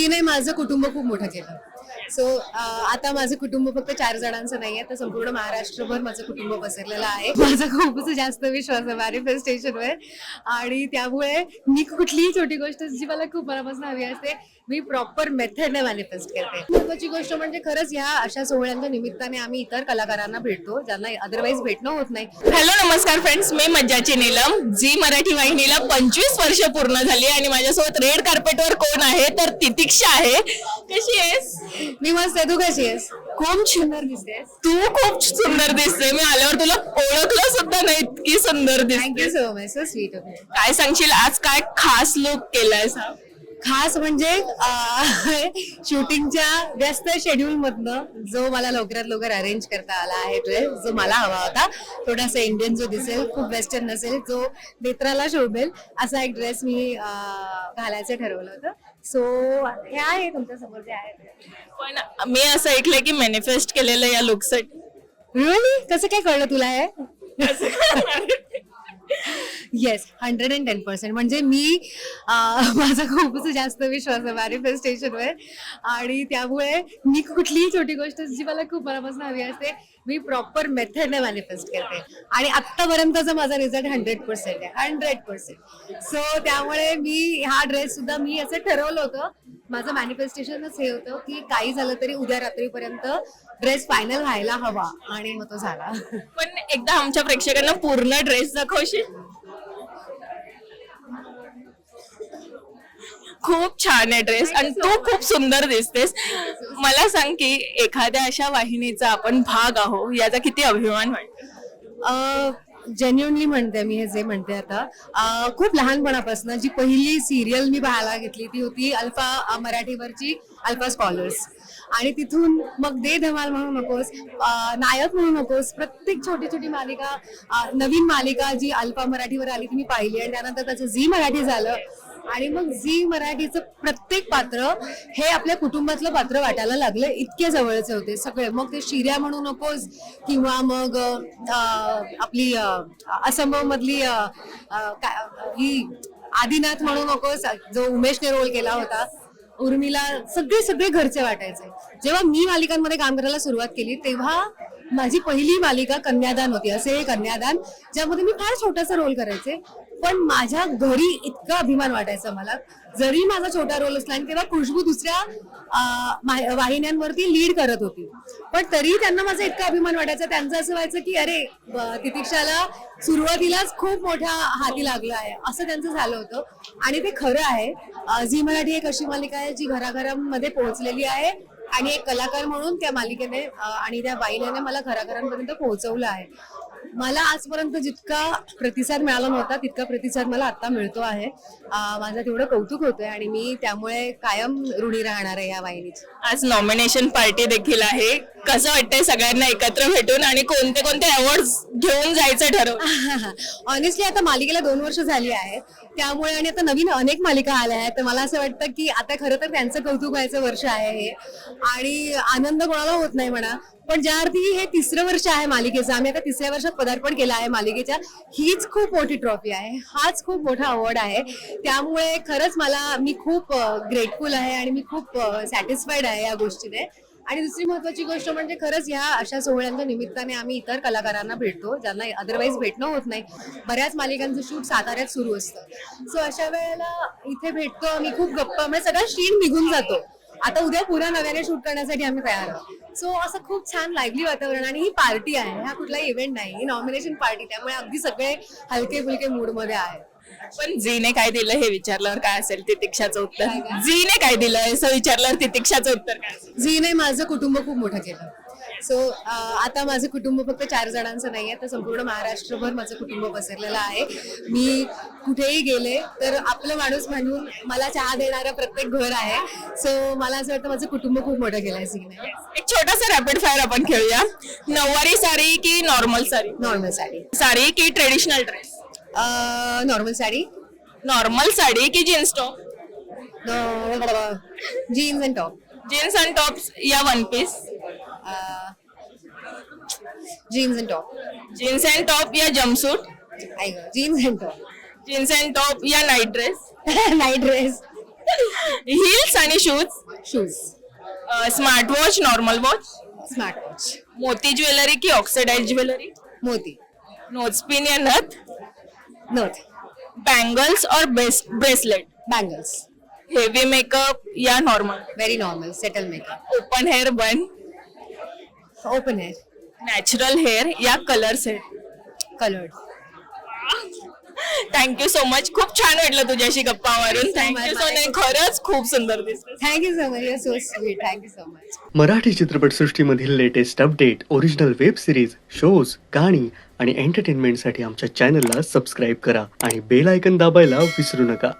मी नाही माझं कुटुंब खूप मोठं केलं. सो uh, आता माझं कुटुंब फक्त चार जणांचं नाही आहे तर संपूर्ण महाराष्ट्रभर माझं कुटुंब पसरलेलं आहे. माझा खूपच जास्त विश्वास आहे मॅनिफेस्टेशनवर आणि त्यामुळे मी कुठलीही छोटी गोष्ट जी मला खूप मनापासून हवी असते मी प्रॉपर मेथडने मॅनिफेस्ट करते. महत्वाची गोष्ट म्हणजे खरंच ह्या अशा सोहळ्यांच्या निमित्ताने आम्ही इतर कलाकारांना भेटतो ज्यांना अदरवाईज भेटणं होत नाही. हॅलो नमस्कार फ्रेंड्स मी मज्जाची नीलम जी मराठी वाहिनीला पंचवीस वर्ष पूर्ण झाली आणि माझ्यासोबत रेड कार्पेटवर कोण आहे तर तितिक्षा आहे. कशी आहेस? मी मस्त आहे तू कशी आहेस? खूप सुंदर दिसतेस तू खूप सुंदर दिसते मी आल्यावर तुला ओळखलं सुद्धा नाही इतकी सुंदर थँक्यू दिसते सो मच सो स्वीट काय सांगशील आज काय खास लुक केलाय खास म्हणजे शूटिंगच्या व्यस्त शेड्यूल मधनं जो मला लवकरात लवकर अरेंज करता आला आहे ड्रेस जो मला हवा होता थोडासा इंडियन जो दिसेल खूप वेस्टर्न नसेल जो नेत्राला शोभेल असा एक ड्रेस मी अं, घालायचं ठरवलं होतं. सो हे आहे तुमच्यासमोर ते आहे पण मी असं ऐकलंय की मॅनिफेस्ट केलेलं या लुकसाठी रिअली कसं काय कळलं तुला हे? Yes hundred and ten percent म्हणजे मी माझा खूपच जास्त विश्वास आहे मॅनिफेस्टेशनवर आणि त्यामुळे मी कुठलीही छोटी गोष्ट जी मला खूप मनापासून हवी असते मी प्रॉपर मेथडने मॅनिफेस्ट करते. आणि आत्तापर्यंतचा माझा रिझल्ट हंड्रेड पर्सेंट आहे हंड्रेड पर्सेंट सो त्यामुळे मी हा ड्रेस सुद्धा मी असं ठरवलं होतं. माझं मॅनिफेस्टेशनच हे होतं की काही झालं तरी उद्या रात्रीपर्यंत ड्रेस फायनल व्हायला हवा आणि मग तो झाला. पण एकदा आमच्या प्रेक्षकांना पूर्ण ड्रेस दाखवशील? खूप छान आहे ड्रेस आणि तू खूप सुंदर दिसतेस. मला सांग की एखाद्या अशा वाहिनीचा आपण भाग आहो याचा किती अभिमान वाटतो? जेन्युनली म्हणते मी हे जे म्हणते आता. खूप लहानपणापासून जी पहिली सिरियल मी पाहायला घेतली ती होती अल्फा मराठीवरची अल्फा स्कॉलर्स आणि तिथून मग दे धमाल म्हणू नकोस नायक म्हणू नकोस प्रत्येक छोटी छोटी मालिका नवीन मालिका जी अल्फा मराठीवर आली ती मी पाहिली आणि त्यानंतर त्याचं झी मराठी झालं. आणि मग झी मराठीचं प्रत्येक पात्र हे आपल्या कुटुंबातलं पात्र वाटायला लागलं. इतके जवळचे होते सगळे. मग ते शिर्या म्हणू नकोस किंवा मग आपली असंभव मधली ही आदिनाथ म्हणू नकोस जो उमेशने रोल केला होता. उर्मिला सगळे सगळे घरचे वाटायचे. जेव्हा मी मालिकांमध्ये काम करायला सुरुवात केली तेव्हा माझी पहिली मालिका कन्यादान होती असे हे कन्यादान ज्यामध्ये मी फार छोटासा रोल करायचे. पण माझ्या घरी इतका अभिमान वाटायचा मला. जरी माझा छोटा रोल असला आणि तेव्हा खुशबू दुसऱ्या वाहिन्यांवरती लीड करत होती. पण तरी त्यांना माझा इतका अभिमान वाटायचा. त्यांचं असं व्हायचं की अरे तितिक्षाला सुरुवातीलाच खूप मोठ्या हाती लागला आहे. असं त्यांचं झालं होतं. आणि ते खरं आहे. झी मराठी एक अशी मालिका आहे जी घराघरांमध्ये पोहोचलेली आहे. आणि एक कलाकार म्हणून त्या मालिकेने आणि त्या बाईने मला घराघरांपर्यंत पोहोचवलं आहे. मला आजपर्यंत जितका प्रतिसाद मिळाला नव्हता तितका प्रतिसाद मला आता मिळतो आहे. माझं तेवढं कौतुक होतंय आणि मी त्यामुळे कायम ऋणी राहणार आहे या वाहिनीची. आज नॉमिनेशन पार्टी देखील आहे. कसं वाटतंय सगळ्यांना एकत्र भेटून आणि कोणते कोणते अवॉर्ड घेऊन जायचं ठरवलं ऑनेस्टली आता मालिकेला दोन वर्ष झाली आहेत त्यामुळे आणि आता नवीन अनेक मालिका आल्या आहेत. तर मला असं वाटतं की आता खरं तर त्यांचं कौतुक व्हायचं वर्ष आहे हे. आणि आनंद कोणाला होत नाही म्हणा. पण ज्या अर्थी हे तिसरं वर्ष आहे मालिकेचं. आम्ही आता तिसऱ्या वर्षात पदार्पण केलं आहे मालिकेच्या हीच खूप मोठी ट्रॉफी आहे. हाच खूप मोठा अवॉर्ड आहे. त्यामुळे खरंच मला मी खूप ग्रेटफुल आहे आणि मी खूप सॅटिस्फाईड आहे या गोष्टीने. आणि दुसरी महत्वाची गोष्ट म्हणजे खरंच ह्या अशा सोहळ्यांच्या निमित्ताने आम्ही इतर कलाकारांना भेटतो ज्यांना अदरवाईज भेटणं होत नाही. बऱ्याच मालिकांचं शूट साताऱ्यात सुरू असतं. सो अशा वेळेला इथे भेटतो आम्ही खूप गप्पा म्हणजे सगळा शीण निघून जातो. आता उद्या पुन्हा नव्याने शूट करण्यासाठी आम्ही तयार आहोत. सो असं खूप छान लाईव्हली वातावरण आणि ही पार्टी आहे. हा कुठला इव्हेंट नाही. ही नॉमिनेशन पार्टी त्यामुळे अगदी सगळे हलके फुलके मूडमध्ये आहेत. पण झीने काय दिलं हे विचारल्यावर काय असेल? तितिक्षाचं उत्तर. काय काय? दिलं? असं विचारल्यावर तितिक्षाचं उत्तर काय असेल? झीने माझं कुटुंब खूप मोठं केलं. सो आता माझं कुटुंब फक्त चार जणांचं नाही आहे तर संपूर्ण महाराष्ट्रभर माझं कुटुंब पसरलेलं आहे. मी कुठेही गेले तर आपलं माणूस म्हणून मला चहा देणारं प्रत्येक घर आहे. सो मला असं वाटतं माझं कुटुंब खूप मोठं केलं आहे झीने एक छोटासा रॅपिड फायर आपण खेळूया. नऊवारी साडी की नॉर्मल साडी? नॉर्मल साडी. साडी की traditional dress normal sari. Normal sari की jeans top jeans and top jeans and tops या one piece jeans and top jeans and top या जम्पसूट ऐक jeans and top jeans and top या night dress night dress heels आणि shoes shoes smart watch normal watch smart watch मोती jewellery की oxidise jewellery मोती. Nosepin या नथ? नथ. बँगल्स और ब्रेसलेट बँगल्स हेवी मेकअप या normal very normal settle makeup open hair bun open hair natural hair या colour set coloured thank you so much खूप छान वाटलं तुझ्याशी गप्पा मारून Thank you so thank you much. So नाही खरंच खूप सुंदर दिसते thank you so much so sweet thank you so much Marathi चित्रपटसृष्टीमधील latest update original web series shows गाणी आणि एंटरटेनमेंटसाठी आमच्या चॅनलला सबस्क्राईब करा आणि बेल आयकन दाबायला विसरू नका.